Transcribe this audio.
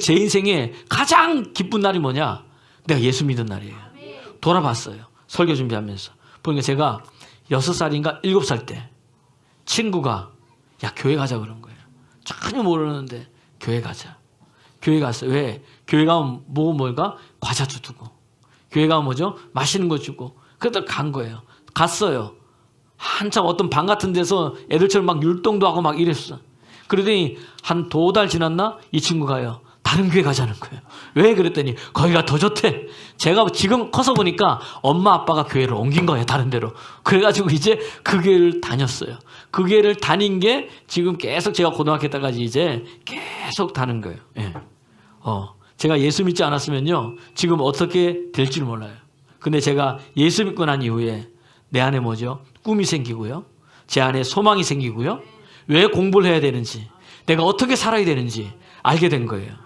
제 인생에 가장 기쁜 날이 뭐냐? 내가 예수 믿은 날이에요. 돌아봤어요. 설교 준비하면서. 보니까 제가 여섯 살인가 일곱 살때 친구가 야 교회 가자 그런 거예요. 전혀 모르는데 교회 가자. 교회 갔어요. 왜? 교회 가면 뭐 뭘까? 과자도 주고. 교회 가면 뭐죠? 맛있는 거 주고. 그래서 간 거예요. 갔어요. 한참 어떤 방 같은 데서 애들처럼 막 율동도 하고 막 이랬어. 그러더니 한 두 달 지났나? 이 친구가요. 다른 교회 가자는 거예요. 왜 그랬더니 거기가 더 좋대. 제가 지금 커서 보니까 엄마 아빠가 교회를 옮긴 거예요. 다른 데로. 그래가지고 이제 그 교회를 다녔어요. 그 교회를 다닌 게 지금 계속 제가 고등학교 때까지 이제 계속 다는 거예요. 예. 어, 제가 예수 믿지 않았으면요. 지금 어떻게 될지 몰라요. 근데 제가 예수 믿고 난 이후에 내 안에 뭐죠? 꿈이 생기고요. 제 안에 소망이 생기고요. 왜 공부를 해야 되는지, 내가 어떻게 살아야 되는지 알게 된 거예요.